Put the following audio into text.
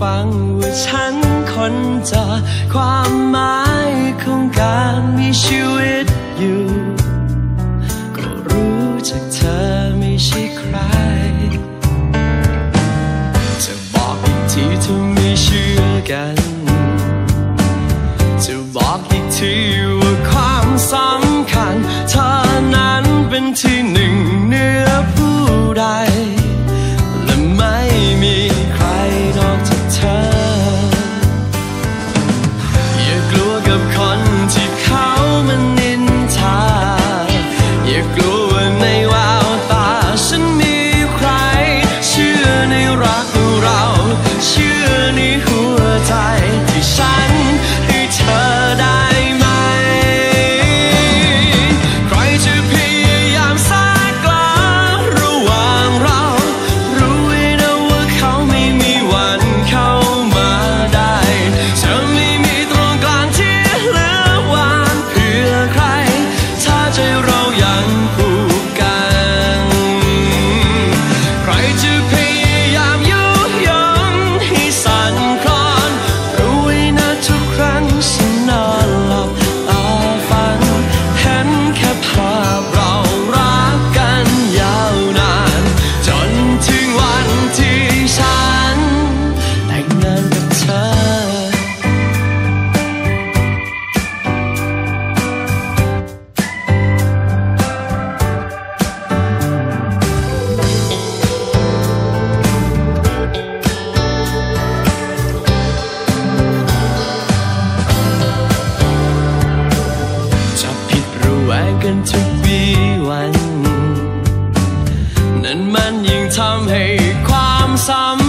ฟังว่าฉันคนจะความหมายของการมีชีวิตอยู่ ก็รู้จากเธอไม่ใช่ใคร จะบอกอีกทีถ้าไม่เชื่อกัน มั参起，宽心